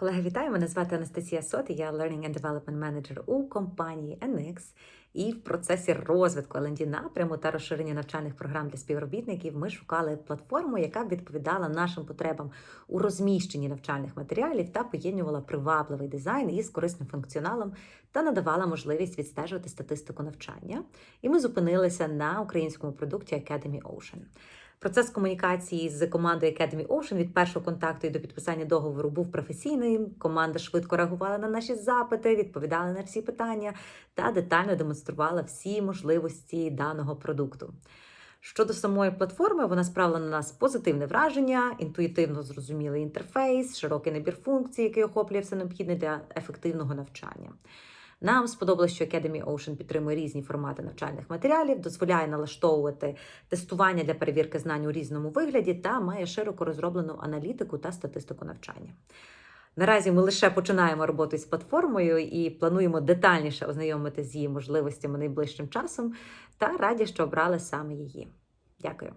Колеги, вітаю! Мене звати Анастасія Сот, і я Learning and Development Manager у компанії NX. І в процесі розвитку L&D напряму та розширення навчальних програм для співробітників ми шукали платформу, яка б відповідала нашим потребам у розміщенні навчальних матеріалів та поєднувала привабливий дизайн із корисним функціоналом та надавала можливість відстежувати статистику навчання. І ми зупинилися на українському продукті Academy Ocean. Процес комунікації з командою Academy Ocean від першого контакту і до підписання договору був професійним. Команда швидко реагувала на наші запити, відповідала на всі питання та детально демонструвала всі можливості даного продукту. Щодо самої платформи, вона справила на нас позитивне враження, інтуїтивно зрозумілий інтерфейс, широкий набір функцій, який охоплює все необхідне для ефективного навчання. Нам сподобалось, що Academy Ocean підтримує різні формати навчальних матеріалів, дозволяє налаштовувати тестування для перевірки знань у різному вигляді та має широко розроблену аналітику та статистику навчання. Наразі ми лише починаємо роботу з платформою і плануємо детальніше ознайомитися з її можливостями найближчим часом та раді, що обрали саме її. Дякую.